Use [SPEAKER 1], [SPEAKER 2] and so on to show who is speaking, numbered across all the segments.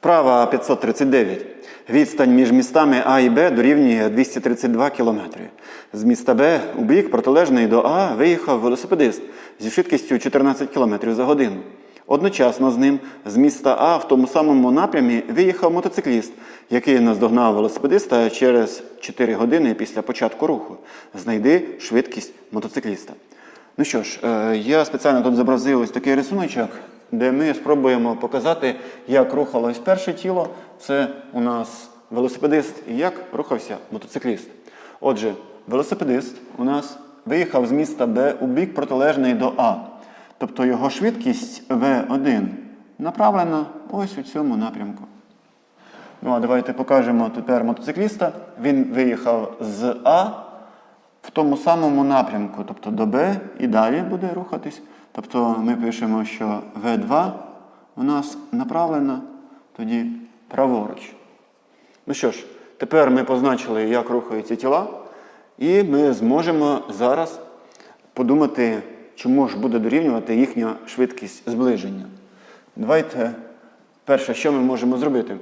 [SPEAKER 1] Вправа 539. Відстань між містами А і Б дорівнює 232 км. З міста Б у бік протилежний до А виїхав велосипедист зі швидкістю 14 км за годину. Одночасно з ним з міста А в тому самому напрямі виїхав мотоцикліст, який наздогнав велосипедиста через 4 години після початку руху. Знайди швидкість мотоцикліста. Ну що ж, е, я спеціально тут зобразив ось такий рисуночок, де ми спробуємо показати, як рухалось перше тіло. Це у нас велосипедист і як рухався мотоцикліст. Отже, велосипедист у нас виїхав з міста Б у бік протилежний до А. Тобто його швидкість В1 направлена ось у цьому напрямку. Ну а давайте покажемо тепер мотоцикліста. Він виїхав з А в тому самому напрямку, тобто до Б і далі буде рухатись. Тобто ми пишемо, що В2 у нас направлена тоді праворуч. Ну що ж, тепер ми позначили, як рухаються тіла, і ми зможемо зараз подумати, чому ж буде дорівнювати їхня швидкість зближення. Давайте перше, що ми можемо зробити.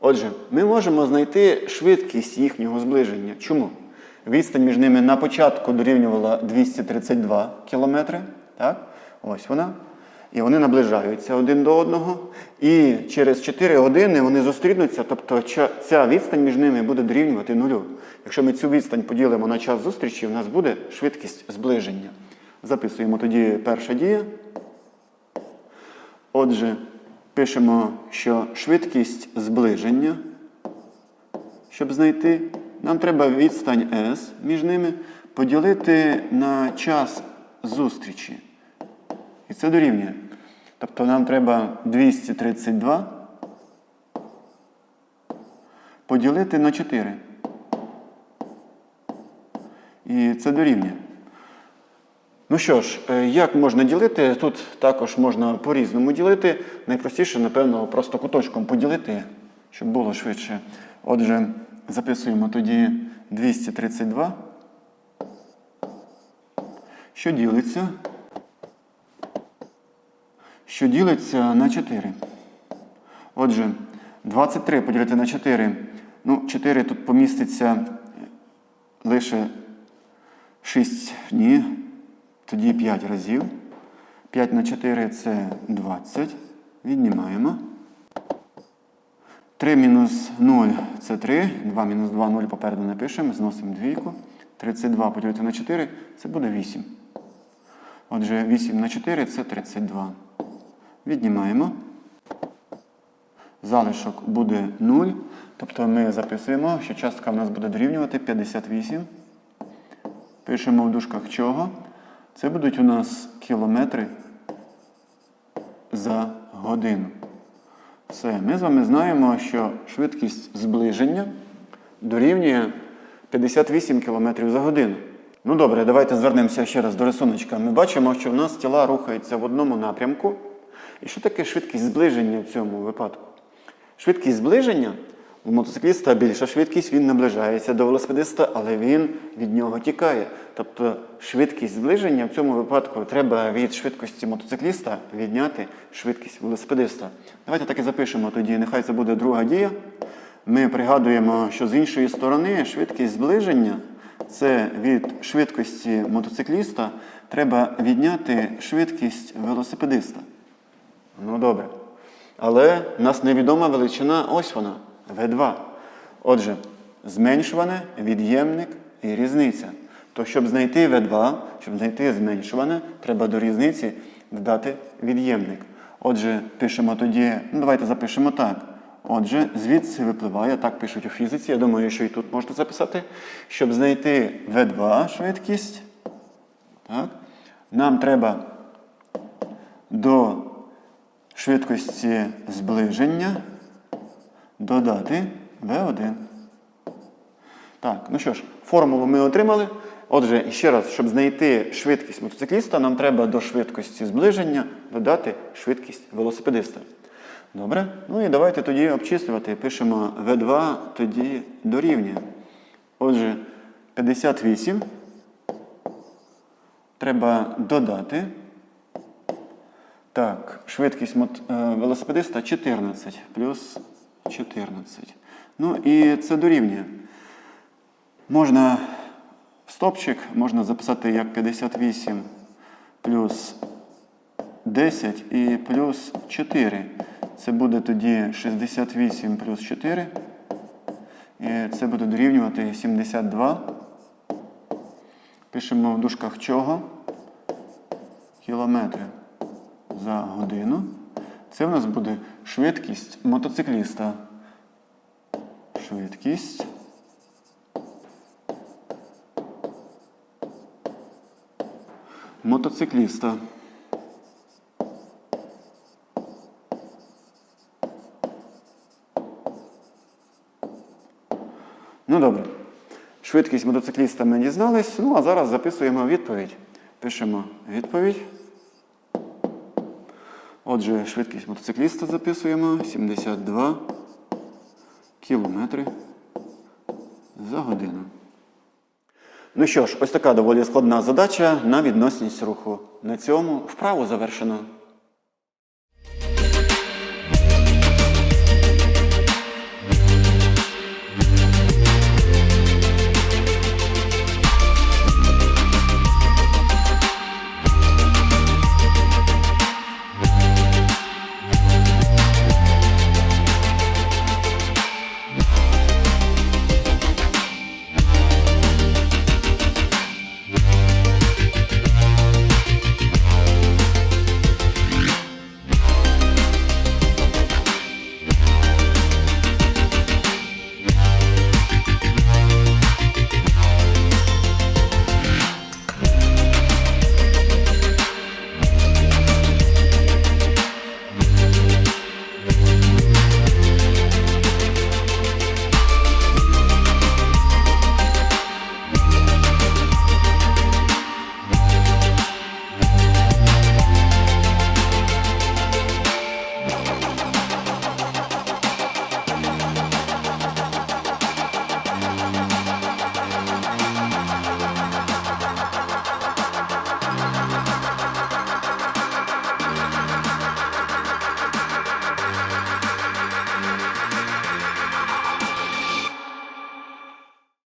[SPEAKER 1] Отже, ми можемо знайти швидкість їхнього зближення. Чому? Відстань між ними на початку дорівнювала 232 км. Так? Ось вона. І вони наближаються один до одного. І через 4 години вони зустрінуться, тобто ця відстань між ними буде дорівнювати нулю. Якщо ми цю відстань поділимо на час зустрічі, у нас буде швидкість зближення. Записуємо тоді перша дія. Отже, пишемо, що швидкість зближення, щоб знайти, нам треба відстань S між ними поділити на час зустрічі. І це дорівнює. Тобто нам треба 232 поділити на 4. І це дорівнює. Ну що ж, е, як можна ділити? Тут також можна по-різному ділити. Найпростіше, напевно, просто куточком поділити, щоб було швидше. Отже, записуємо тоді 232. Що ділиться? Що ділиться на 4. Отже, 23 поділити на 4. Ну, 4 тут поміститься лише 6 ні. Тоді 5 разів. 5 на 4 це 20. Віднімаємо. 3 мінус 0 це 3. 2 мінус 2 0 попереду напишемо. Зносимо двійку. 32 поділити на 4 це буде 8. Отже, 8 на 4 це 32. Віднімаємо. Залишок буде 0. Тобто ми записуємо, що частка в нас буде дорівнювати 58. Пишемо в дужках чого. Це будуть у нас кілометри за годину. Все, ми з вами знаємо, що швидкість зближення дорівнює 58 км за годину. Ну добре, давайте звернемося ще раз до рисуночка. Ми бачимо, що в нас тіла рухаються в одному напрямку. І що таке швидкість зближення в цьому випадку? Швидкість зближення у мотоцикліста більша швидкість, він наближається до велосипедиста, але він від нього тікає. Тобто швидкість зближення в цьому випадку треба від швидкості мотоцикліста відняти швидкість велосипедиста. Давайте так і запишемо тоді, нехай це буде друга дія. Ми пригадуємо, що з іншої сторони швидкість зближення це від швидкості мотоцикліста треба відняти швидкість велосипедиста. Ну добре. Але в нас невідома величина, ось вона, В2. Отже, зменшуване, від'ємник і різниця. То щоб знайти В2, щоб знайти зменшуване, треба до різниці додати від'ємник. Отже, пишемо тоді, ну давайте запишемо так. Отже, звідси випливає, так пишуть у фізиці, я думаю, що і тут можна записати. Щоб знайти В2 швидкість, так, нам треба до швидкості зближення додати V1. Так, ну що ж, формулу ми отримали. Отже, ще раз, щоб знайти швидкість мотоцикліста, нам треба до швидкості зближення додати швидкість велосипедиста. Добре? Ну і давайте тоді обчислювати. Пишемо V2 тоді дорівнює. Отже, 58 треба додати. Так, швидкість е, велосипедиста 14 плюс 14. Ну і це дорівнює. Можна в стопчик можна записати як 58 плюс 10 і плюс 4. Це буде тоді 68 плюс 4. І це буде дорівнювати 72. Пишемо в дужках чого? Кілометри за годину. Це в нас буде швидкість мотоцикліста. Швидкість. Мотоцикліста. Ну добре. Швидкість мотоцикліста ми дізнались. Ну а зараз записуємо відповідь. Пишемо відповідь. Отже, швидкість мотоцикліста записуємо 72 кілометри за годину. Ну що ж, ось така доволі складна задача на відносність руху. На цьому вправу завершено.